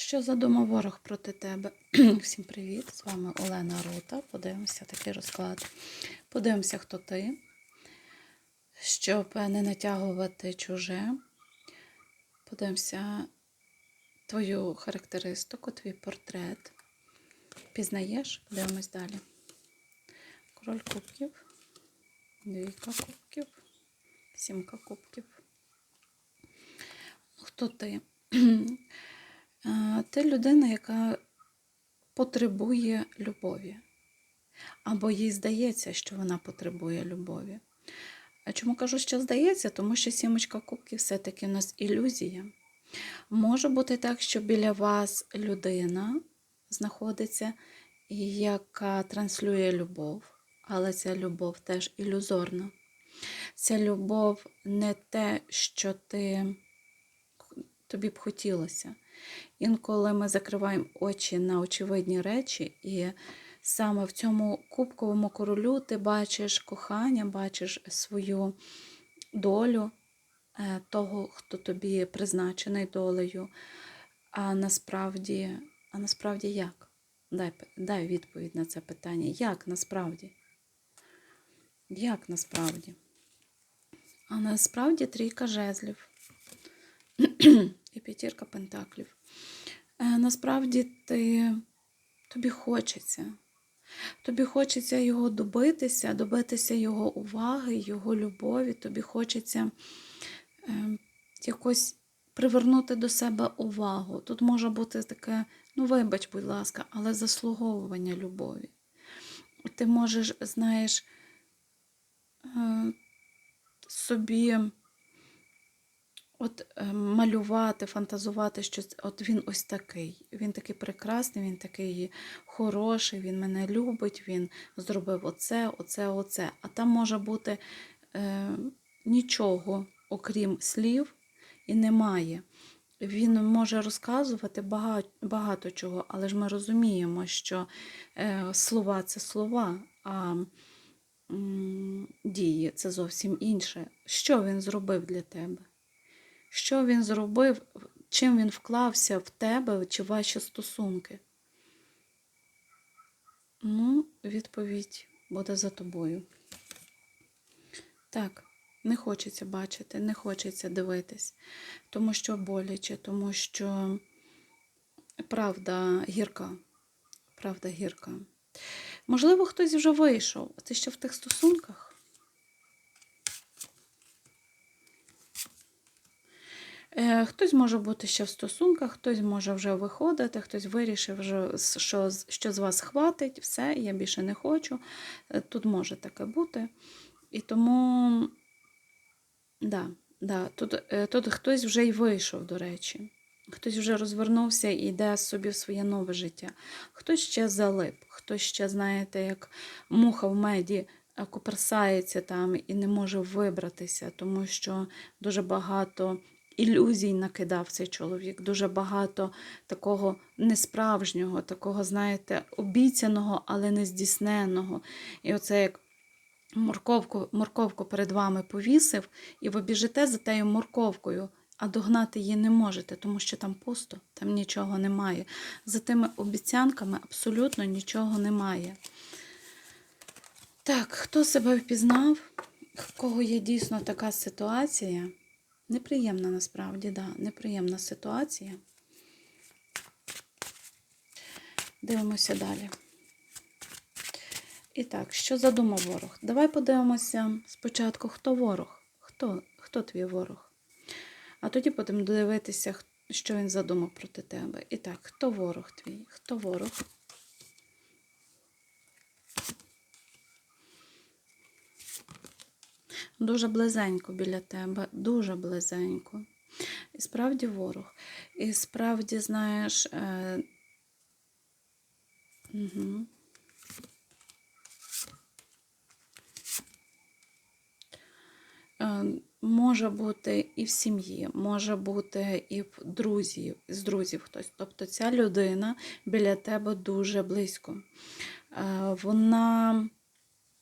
Що задумав ворог проти тебе? Всім привіт! З вами Олена Рута. Подивимося такий розклад. Подивимося, хто ти, щоб не натягувати чуже. Подивимося твою характеристику, твій портрет. Пізнаєш? Дивимось далі. Король кубків, двійка кубків, сімка кубків. Хто ти? Ти людина, яка потребує любові. Або їй здається, що вона потребує любові. Чому кажу, що здається? Тому що сімочка кубків все-таки у нас ілюзія. Може бути так, що біля вас людина знаходиться, яка транслює любов, але ця любов теж ілюзорна. Ця любов не те, що ти, тобі б хотілося. Інколи ми закриваємо очі на очевидні речі, і саме в цьому кубковому королю ти бачиш кохання, бачиш свою долю е, того, хто тобі призначений долею. А насправді, а насправді як? Дай, дай відповідь на це питання. Як насправді? Як насправді? А насправді трійка жезлів і п'ятірка пентаклів. Е, Насправді ти, тобі хочеться. Тобі хочеться його добитися, добитися його уваги, його любові. Тобі хочеться е, якось привернути до себе увагу. Тут може бути таке, ну вибач, будь ласка, але заслуговування любові. Ти можеш, знаєш, е, собі от е, малювати, фантазувати, що от він ось такий. Він такий прекрасний, він такий хороший, він мене любить, він зробив оце, оце, оце. А там може бути е, нічого, окрім слів, і немає. Він може розказувати багато, багато чого, але ж ми розуміємо, що е, слова це слова, а м, дії це зовсім інше. Що він зробив для тебе? Що він зробив, чим він вклався в тебе чи ваші стосунки? Ну, відповідь буде за тобою. Так, не хочеться бачити, не хочеться дивитись, тому що боляче, тому що правда гірка. Правда гірка. Можливо, хтось вже вийшов, ти ще в тих стосунках? Хтось може бути ще в стосунках, хтось може вже виходити, хтось вирішив, що, що з вас хватить, все, я більше не хочу. Е, Тут може таке бути. І тому, да, да, тут, е, тут хтось вже й вийшов, до речі. Хтось вже розвернувся і йде собі в своє нове життя. Хтось ще залип, хтось ще, знаєте, як муха в меді е, коперсається там і не може вибратися, тому що дуже багато ілюзій накидав цей чоловік, дуже багато такого несправжнього, такого, знаєте, обіцяного, але не здійсненого. І оце як морковку, морковку перед вами повісив, і ви біжите за тею морковкою, а догнати її не можете, тому що там пусто, там нічого немає. За тими обіцянками абсолютно нічого немає. Так, хто себе впізнав, в кого є дійсно така ситуація? Неприємна насправді, да, неприємна ситуація. Дивимося далі. І так, що задумав ворог? Давай подивимося спочатку, хто ворог, хто, хто твій ворог. А тоді будемо дивитися, що він задумав проти тебе. І так, хто ворог твій? Хто ворог? Дуже близенько біля тебе, дуже близенько. І справді ворог. І справді, знаєш, е... угу. Може бути і в сім'ї, може бути і в друзів, з друзів хтось. Тобто ця людина біля тебе дуже близько. Е, Вона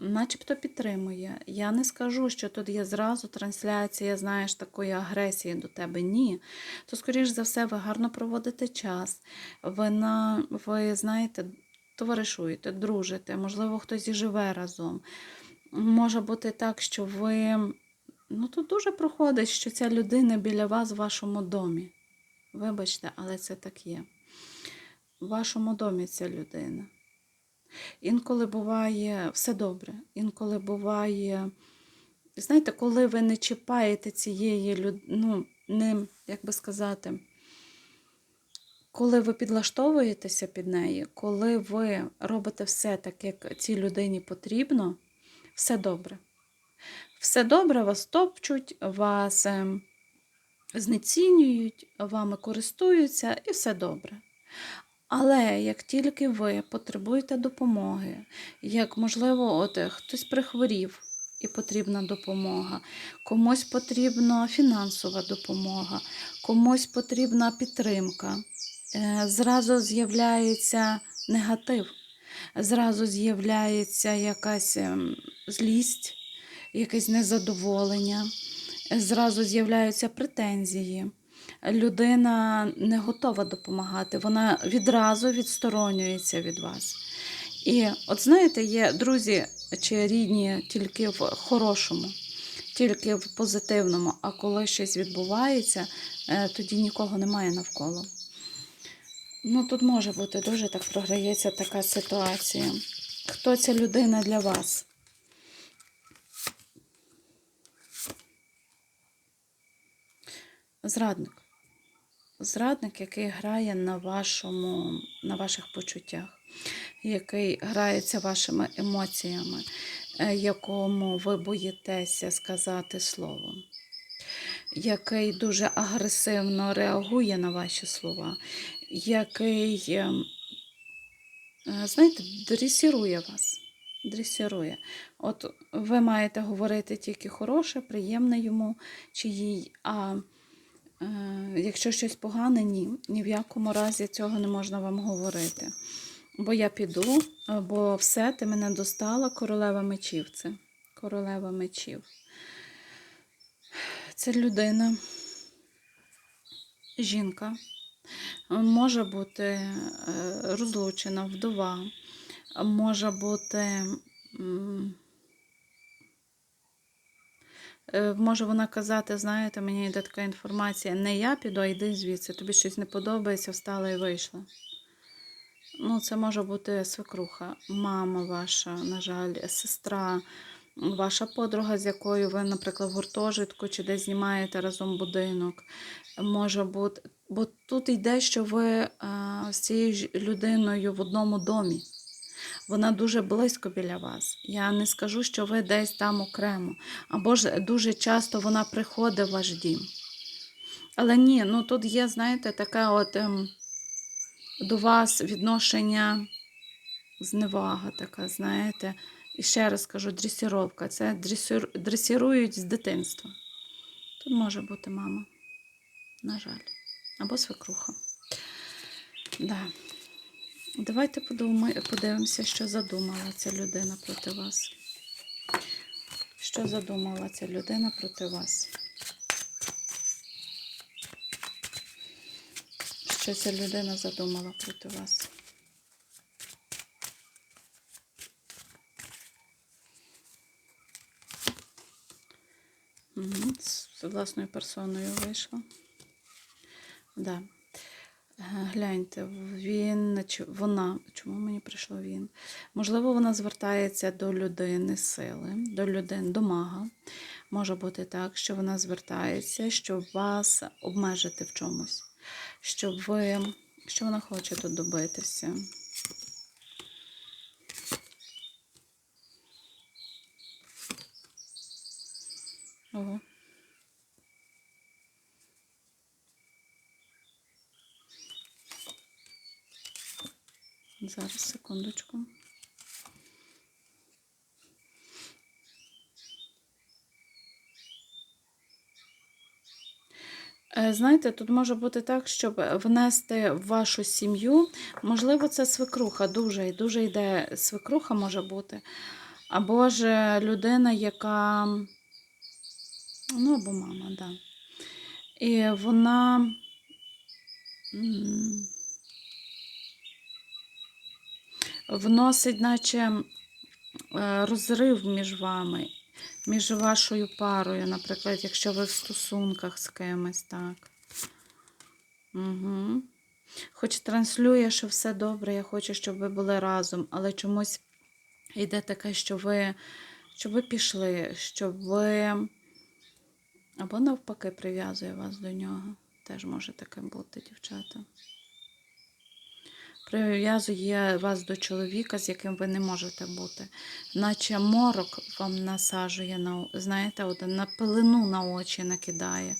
начебто підтримує. Я не скажу, що тут є зразу трансляція, знаєш, такої агресії до тебе. Ні. То, скоріш за все, ви гарно проводите час. Ви, на, ви знаєте, товаришуєте, дружите, можливо, хтось і живе разом. Може бути так, що ви. Ну, тут дуже проходить, що ця людина біля вас в вашому домі. Вибачте, але це так є. В вашому домі ця людина. Інколи буває все добре, інколи буває. Знаєте, коли ви не чіпаєте цієї людини, ну, не, як би сказати, коли ви підлаштовуєтеся під неї, коли ви робите все так, як цій людині потрібно, все добре. Все добре, вас топчуть, вас ем, знецінюють, вами користуються і все добре. Але як тільки ви потребуєте допомоги, як можливо, от е, хтось прихворів і потрібна допомога, комусь потрібна фінансова допомога, комусь потрібна підтримка, е, зразу з'являється негатив, зразу з'являється якась ем, злість, якесь незадоволення, е, зразу з'являються претензії людина не готова допомагати, вона відразу відсторонюється від вас. І от знаєте, є друзі чи рідні тільки в хорошому, тільки в позитивному, а коли щось відбувається, е, тоді нікого немає навколо. Ну, тут може бути дуже так програється така ситуація. Хто ця людина для вас? Зрадник. Зрадник, який грає на, вашому, на ваших почуттях, який грається вашими емоціями, е, якому ви боїтеся сказати слово, який дуже агресивно реагує на ваші слова, який, е, е, знаєте, дресірує вас. Дресірує. От ви маєте говорити тільки хороше, приємне йому чи їй. а Якщо щось погане, ні. Ні в якому разі цього не можна вам говорити. Бо я піду, е, бо все, ти мене достала, королева мечів це. Королева мечів. Це людина, жінка, може бути е, розлучена, вдова, може бути. Е, Може вона казати, знаєте, мені йде така інформація, не я піду, а йди звідси, тобі щось не подобається, встала і вийшла. Ну, це може бути свекруха, мама ваша, на жаль, сестра, ваша подруга, з якою ви, наприклад, в гуртожитку чи десь знімаєте разом будинок. Може бути, бо тут йде, що ви а, з цією людиною в одному домі. Вона дуже близько біля вас. Я не скажу, що ви десь там окремо. Або ж дуже часто вона приходить в ваш дім. Але ні, ну тут є, знаєте, таке от ем, до вас відношення зневага така, знаєте. І ще раз кажу, дресіровка. Це дресір, дресірують з дитинства. Тут може бути мама, на жаль. Або свекруха. Да. Давайте подивимося, що задумала ця людина проти вас. Що задумала ця людина проти вас? Що ця людина задумала проти вас? З власною персоною вийшла. Да. Е, Гляньте, він вона, чому мені прийшло він? Можливо, вона звертається до людини сили, до людини, до мага. Може бути так, що вона звертається, щоб вас обмежити в чомусь, щоб ви, що вона хоче тут добитися. Зараз, секундочку. Е, Знаєте, тут може бути так, щоб внести в вашу сім'ю, можливо, це свекруха, дуже і дуже йде свекруха може бути. Або ж людина, яка. Ну, або мама, да. І вона. м, Вносить, наче е, розрив між вами, між вашою парою, наприклад, якщо ви в стосунках з кимось, так. Угу. Хоч транслює, що все добре, я хочу, щоб ви були разом, але чомусь йде таке, що ви, щоб ви пішли, щоб ви. Або навпаки прив'язує вас до нього. Теж може таке бути, дівчата. Прив'язує вас до чоловіка, з яким ви не можете бути. Наче морок вам насаджує, на, знаєте, на пилину на очі накидає,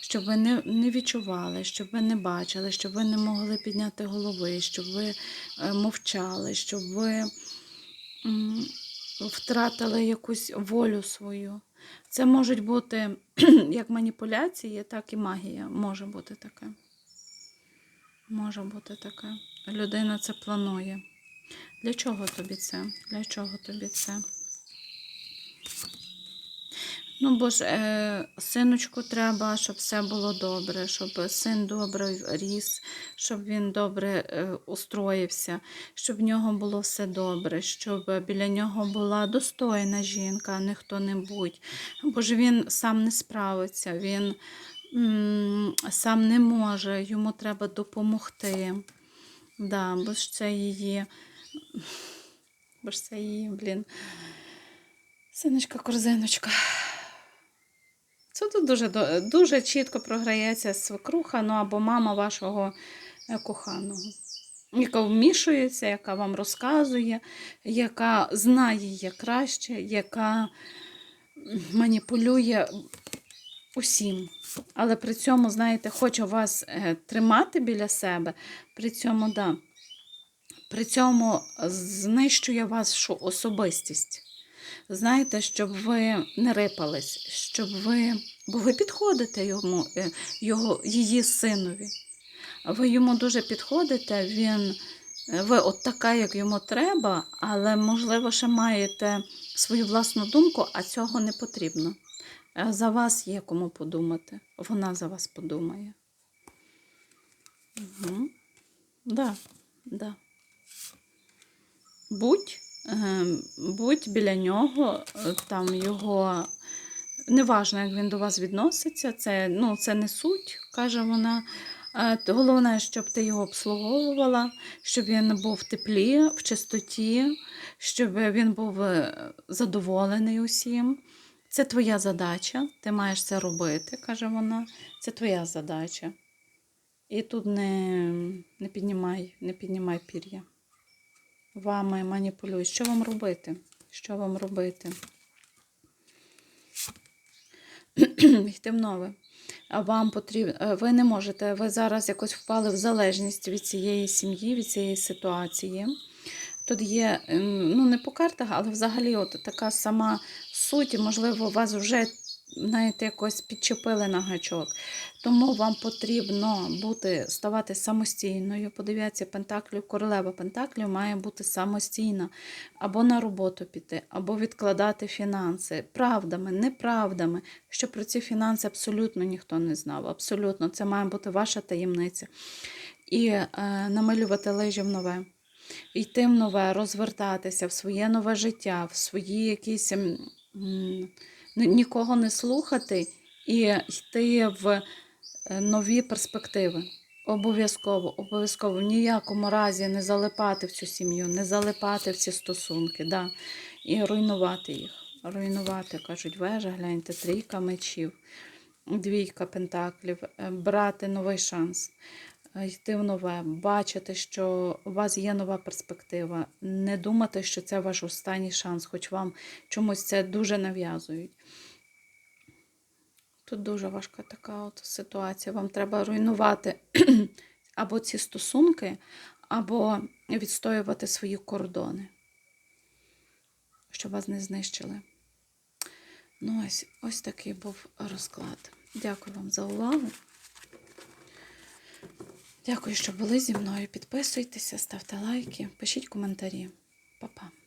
щоб ви не, не відчували, щоб ви не бачили, щоб ви не могли підняти голови, щоб ви е, мовчали, щоб ви втратили якусь волю свою. Це можуть бути як маніпуляції, так і магія. Може бути таке. Може бути таке. Людина це планує. Для чого тобі це? Для чого тобі це? Ну, бо ж е, синочку треба, щоб все було добре, щоб син добре ріс, щоб він добре е, устроївся, щоб в нього було все добре, щоб біля нього була достойна жінка, а не хто-небудь. Бо ж він сам не справиться, він сам не може, йому треба допомогти. Да, бо ж це її. Бо ж це її, блін. Синочка, корзиночка. Це тут дуже, дуже чітко програється свекруха, ну або мама вашого е, коханого, яка вмішується, яка вам розказує, яка знає краще, яка маніпулює усім. Але при цьому, знаєте, хоче вас е, тримати біля себе, при цьому, да, при цьому знищує вашу особистість. Знаєте, щоб ви не рипались, щоб ви. Бо ви підходите йому, е, його, її синові. Ви йому дуже підходите, він, е, ви от така, як йому треба, але, можливо, ще маєте свою власну думку, а цього не потрібно. За вас є кому подумати. Вона за вас подумає. Угу. Да, да. Будь, е, будь біля нього, е, там його. Неважно, як він до вас відноситься, це, ну, це не суть, каже вона. Головне, щоб ти його обслуговувала, щоб він був в теплі, в чистоті, щоб він був е, задоволений усім. Це твоя задача, ти маєш це робити, каже вона. Це твоя задача. І тут не, не піднімай, не піднімай пір'я. Вами маніпулюють. Що вам робити? Що вам робити? Йти в нове. Вам потрібно, ви не можете, ви зараз якось впали в залежність від цієї сім'ї, від цієї ситуації. Тут є, ем, ну не по картах, але взагалі от така сама суть, і, можливо, вас вже знаєте, якось підчепили на гачок. Тому вам потрібно бути, ставати самостійною. Подивіться, Пентаклів, королева Пентаклів має бути самостійна. Або на роботу піти, або відкладати фінанси. Правдами, неправдами, що про ці фінанси абсолютно ніхто не знав. Абсолютно, це має бути ваша таємниця. І е, намалювати лежі в нове. Йти в нове, розвертатися в своє нове життя, в свої якісь м, м, ні- нікого не слухати і йти в е, нові перспективи. Обов'язково, обов'язково в ніякому разі не залипати в цю сім'ю, не залипати в ці стосунки, да, і руйнувати їх. Руйнувати, кажуть, вежа, гляньте, трійка мечів, двійка пентаклів, е, брати новий шанс йти в нове, бачити, що у вас є нова перспектива, не думати, що це ваш останній шанс, хоч вам чомусь це дуже нав'язують. Тут дуже важка така от ситуація. Вам треба руйнувати або ці стосунки, або відстоювати свої кордони, щоб вас не знищили. Ну, ось, ось такий був розклад. Дякую вам за увагу. Дякую, що були зі мною. Підписуйтеся, ставте лайки, пишіть коментарі. Па-па.